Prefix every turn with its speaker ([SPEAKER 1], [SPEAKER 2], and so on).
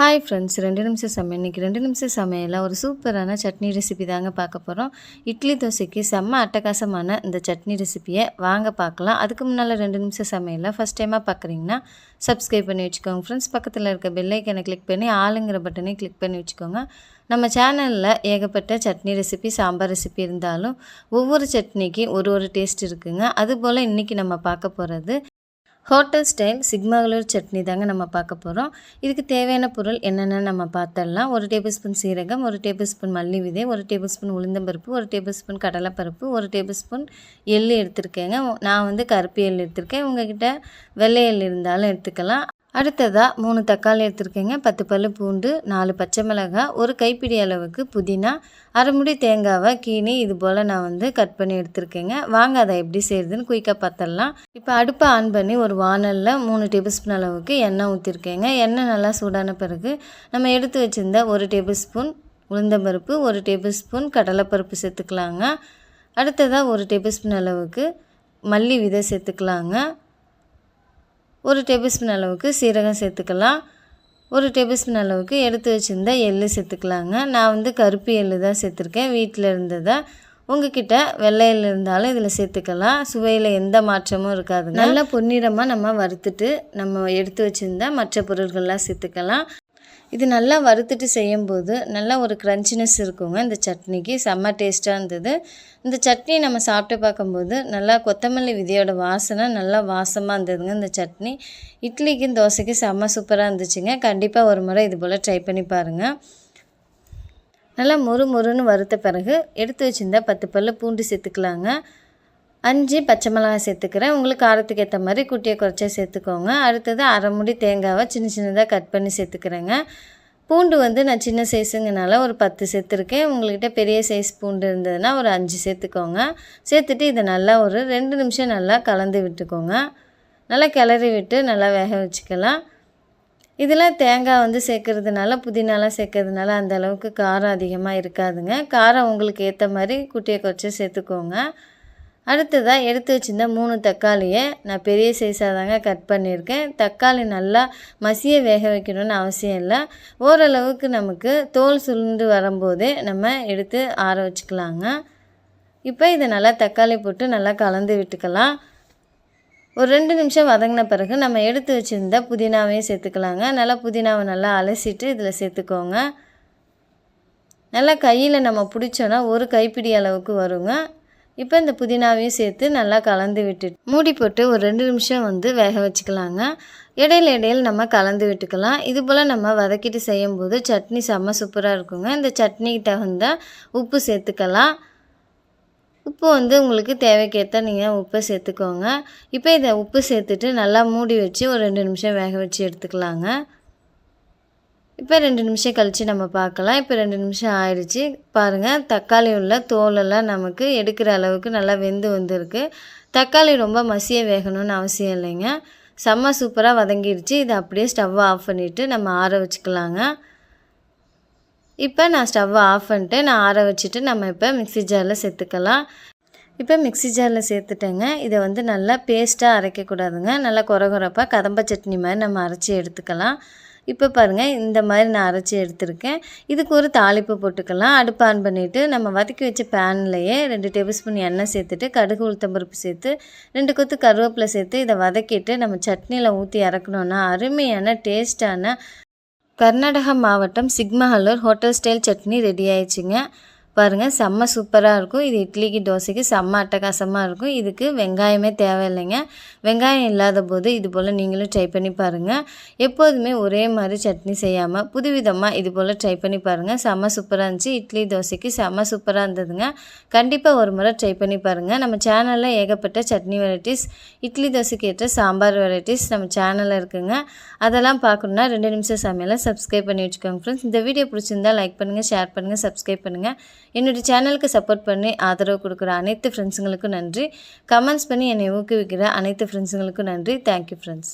[SPEAKER 1] Hi friends ரெண்டு நிமிஷம் சமையல். இன்றைக்கி ரெண்டு நிமிஷம் சமையலில் ஒரு சூப்பரான சட்னி ரெசிபி தாங்க பார்க்க போகிறோம் இட்லி தோசைக்கு செம்ம அட்டகாசமான இந்த சட்னி ரெசிபியை வாங்க பார்க்கலாம். அதுக்கு முன்னால் ரெண்டு நிமிஷம் சமையலில் ஃபஸ்ட் டைமாக பார்க்குறீங்கன்னா சப்ஸ்கிரைப் பண்ணி வச்சுக்கோங்க. ஃப்ரெண்ட்ஸ் பக்கத்தில் இருக்க பெல்லைக்கனை கிளிக் பண்ணி ஆளுங்கிற பட்டனை கிளிக் பண்ணி வச்சுக்கோங்க. நம்ம சேனலில் ஏகப்பட்ட சட்னி ரெசிபி சாம்பார் ரெசிபி இருந்தாலும் ஒவ்வொரு சட்னிக்கு ஒரு ஒரு டேஸ்ட் இருக்குங்க. அதுபோல் இன்றைக்கி நம்ம பார்க்க போகிறது ஹோட்டல் ஸ்டைல் சிக்மகளூர் சட்னி தாங்க நம்ம பார்க்க போகிறோம் இதுக்கு தேவையான பொருள் என்னென்னு நம்ம பார்த்துடலாம். ஒரு டேபிள் ஸ்பூன் சீரகம் ஒரு டேபிள் ஸ்பூன் மல்லி விதை ஒரு டேபிள் ஸ்பூன் உளுந்தம்பருப்பு ஒரு டேபிள் ஸ்பூன் கடலைப்பருப்பு ஒரு டேபிள் ஸ்பூன் எள்ளு எடுத்திருக்கேங்க. நான் வந்து கருப்பு எள் எடுத்திருக்கேன். உங்ககிட்ட வெள்ளை எள் இருந்தாலும் எடுத்துக்கலாம். அடுத்ததாக மூணு தக்காளி எடுத்துருக்கேங்க. பத்து பல் பூண்டு நாலு பச்சை மிளகாய் ஒரு கைப்பிடி அளவுக்கு புதினா அரைமுடி தேங்காவை கீனி இது போல் நான் வந்து கட் பண்ணி எடுத்துருக்கேங்க. வாங்க அதை எப்படி செய்கிறதுன்னு குயிக்காக பார்த்துடலாம். இப்போ அடுப்பை ஆன் பண்ணி ஒரு வானலில் மூணு டேபிள் ஸ்பூன் அளவுக்கு எண்ணெய் ஊற்றிருக்கேங்க எண்ணெய் நல்லா சூடான பிறகு நம்ம எடுத்து வச்சுருந்த ஒரு டேபிள் ஸ்பூன் உளுந்தம்பருப்பு ஒரு டேபிள் ஸ்பூன் கடலைப்பருப்பு சேர்த்துக்கலாங்க. அடுத்ததாக ஒரு டேபிள் ஸ்பூன் அளவுக்கு மல்லி விதை சேர்த்துக்கலாங்க. ஒரு டேபிள் ஸ்பூன் அளவுக்கு சீரகம் சேர்த்துக்கலாம். ஒரு டேபிள் ஸ்பூன் அளவுக்கு எடுத்து வச்சுருந்தா எள்ளு சேர்த்துக்கலாங்க. நான் வந்து கருப்பு எள்ளு தான் சேர்த்துருக்கேன். வீட்டில் இருந்ததை உங்ககிட்ட வெள்ளை எள்ளு இருந்தாலும் இதில் சேர்த்துக்கலாம். சுவையில் எந்த மாற்றமும் இருக்காது நல்லா பொன்னிறமாக நம்ம வறுத்துட்டு நம்ம எடுத்து வச்சுருந்தா மற்ற பொருட்கள்லாம் சேர்த்துக்கலாம். இது நல்லா வறுத்துட்டு செய்யும்போது நல்லா ஒரு க்ரன்ச்சினஸ் இருக்குங்க. இந்த சட்னிக்கு செம்ம டேஸ்ட்டாக இருந்தது. இந்த சட்னி நம்ம சாப்பிட்டு பார்க்கும்போது நல்லா கொத்தமல்லி விதையோட வாசனை நல்லா வாசமாக இருந்ததுங்க இந்த சட்னி. இட்லிக்கும் தோசைக்கும் செம்ம சூப்பராக இருந்துச்சுங்க. கண்டிப்பாக ஒரு முறை இது போல் ட்ரை பண்ணி பாருங்கள் நல்லா மொறு மொறுன்னு வறுத்த பிறகு எடுத்து வச்சுருந்தா பத்து பல்லு பூண்டு சேர்த்துக்கலாங்க. அஞ்சு பச்சை மிளகாய் சேர்த்துக்கிறேன். உங்களுக்கு காரத்துக்கு ஏற்ற மாதிரி குட்டியை குறைச்சா சேர்த்துக்கோங்க. அடுத்தது அரை முடி தேங்காவை சின்ன சின்னதாக கட் பண்ணி சேர்த்துக்கிறேங்க. பூண்டு வந்து நான் சின்ன சைஸுங்கனால ஒரு பத்து சேர்த்துருக்கேன். உங்கள்கிட்ட பெரிய சைஸ் பூண்டு இருந்ததுன்னா ஒரு அஞ்சு சேர்த்துக்கோங்க. சேர்த்துட்டு இதை நல்லா ஒரு ரெண்டு நிமிஷம் நல்லா கலந்து விட்டுக்கோங்க. நல்லா கிளறி விட்டு நல்லா வேக வச்சுக்கலாம். இதெல்லாம் தேங்காய் வந்து சேர்க்குறதுனால புதினாலாம் சேர்க்கறதுனால அந்த அளவுக்கு காரம் அதிகமாக இருக்காதுங்க. காரம் உங்களுக்கு ஏற்ற மாதிரி குட்டியை குறைச்சி சேர்த்துக்கோங்க. அடுத்ததாக எடுத்து வச்சுருந்த மூணு தக்காளியை நான் பெரிய சைஸாக தாங்க கட் பண்ணியிருக்கேன். தக்காளி நல்லா மசிய வேக வைக்கணும்னு அவசியம் இல்லை. ஓரளவுக்கு நமக்கு தோல் சுருண்டு வரும்போதே நம்ம எடுத்து ஆற வச்சுக்கலாங்க. இப்போ இதை நல்லா தக்காளி போட்டு நல்லா கலந்து விட்டுக்கலாம். ஒரு ரெண்டு நிமிஷம் வதங்கின பிறகு நம்ம எடுத்து வச்சுருந்த புதினாவையும் சேர்த்துக்கலாங்க. நல்லா புதினாவை நல்லா அலசிட்டு இதில் சேர்த்துக்கோங்க. நல்லா கையில் நம்ம பிடிச்சோன்னா ஒரு கைப்பிடி அளவுக்கு வருங்க. இப்போ இந்த புதினாவையும் சேர்த்து நல்லா கலந்து விட்டுட்டு மூடி போட்டு ஒரு ரெண்டு நிமிஷம் வந்து வேக வச்சுக்கலாங்க. இடையில இடையில் நம்ம கலந்து விட்டுக்கலாம். இது போல் நம்ம வதக்கிட்டு செய்யும்போது சட்னி செம்ம சூப்பராக இருக்குங்க. இந்த சட்னிக்கு தகுந்த உப்பு சேர்த்துக்கலாம். உப்பு வந்து உங்களுக்கு தேவைக்கேற்ற நீங்கள் உப்பை சேர்த்துக்கோங்க. இப்போ இதை உப்பு சேர்த்துட்டு நல்லா மூடி வச்சு ஒரு ரெண்டு நிமிஷம் வேக வச்சு எடுத்துக்கலாங்க. இப்போ ரெண்டு நிமிஷம் கழித்து நம்ம பார்க்கலாம். இப்போ ரெண்டு நிமிஷம் ஆயிடுச்சு பாருங்கள் தக்காளி உள்ள தோலெல்லாம் நமக்கு எடுக்கிற அளவுக்கு நல்லா வெந்து வந்திருக்கு. தக்காளி ரொம்ப மசிய வேகணும்னு அவசியம் இல்லைங்க. செம்ம சூப்பராக வதங்கிடுச்சு இதை அப்படியே ஸ்டவ்வை ஆஃப் பண்ணிவிட்டு நம்ம ஆற வச்சுக்கலாங்க. இப்போ நான் ஸ்டவ்வை ஆஃப் பண்ணிட்டு நான் ஆற வச்சுட்டு நம்ம இப்போ மிக்சி ஜாரில் சேர்த்துக்கலாம். இப்போ மிக்சி ஜாரில் சேர்த்துட்டேங்க. இதை வந்து நல்லா பேஸ்ட்டாக அரைக்கக்கூடாதுங்க. நல்லா குறை குறைப்பாக கதம்ப சட்னி மாதிரி நம்ம அரைச்சி எடுத்துக்கலாம். இப்போ பாருங்கள் இந்த மாதிரி நான் அரைச்சி எடுத்திருக்கேன். இதுக்கு ஒரு தாளிப்பு போட்டுக்கலாம். அடுப்பு ஆன் பண்ணிவிட்டு நம்ம வதக்கி வச்ச பேன்லேயே ரெண்டு டேபிள் ஸ்பூன் எண்ணெய் சேர்த்துட்டு கடுகு உளுத்தம்பருப்பு சேர்த்து ரெண்டு கொத்து கருவேப்பிலை சேர்த்து இதை வதக்கிட்டு நம்ம சட்னியில் ஊற்றி இறக்கணுன்னா அருமையான டேஸ்டான கர்நாடகா மாவட்டம் Chikmagalur hotel style chutney ready ஆயிடுச்சுங்க. பாருங்கள் செம்ம சூப்பராக இருக்கும். இது இட்லிக்கு தோசைக்கு செம்ம அட்டகாசமாக இருக்கும். இதுக்கு வெங்காயமே தேவையில்லைங்க. வெங்காயம் இல்லாத போது இது போல் நீங்களும் ட்ரை பண்ணி பாருங்கள் எப்போதுமே ஒரே மாதிரி சட்னி செய்யாமல் புதுவிதமாக இது போல் ட்ரை பண்ணி பாருங்கள் செம்ம சூப்பராக இருந்துச்சு. இட்லி தோசைக்கு செம்ம சூப்பராக இருந்ததுங்க. கண்டிப்பாக ஒரு முறை ட்ரை பண்ணி பாருங்கள் நம்ம சேனலில் ஏகப்பட்ட சட்னி வெரைட்டிஸ் இட்லி தோசைக்கு ஏற்ற சாம்பார் வெரைட்டிஸ் நம்ம சேனலில் இருக்குங்க. அதெல்லாம் பார்க்கணுன்னா ரெண்டு நிமிஷம் சமையலை சப்ஸ்கிரைப் பண்ணி வச்சுக்கோங்க ஃப்ரெண்ட்ஸ் இந்த வீடியோ பிடிச்சிருந்தால் லைக் பண்ணுங்கள் ஷேர் பண்ணுங்கள் சப்ஸ்கிரைப் பண்ணுங்கள் என்னுடைய சேனலுக்கு சப்போர்ட் பண்ணி ஆதரவு கொடுக்குற அனைத்து ஃப்ரெண்ட்ஸுங்களுக்கும் நன்றி. கமெண்ட்ஸ் பண்ணி என்னை ஊக்குவிக்கிற அனைத்து ஃப்ரெண்ட்ஸுங்களுக்கும் நன்றி. Thank you friends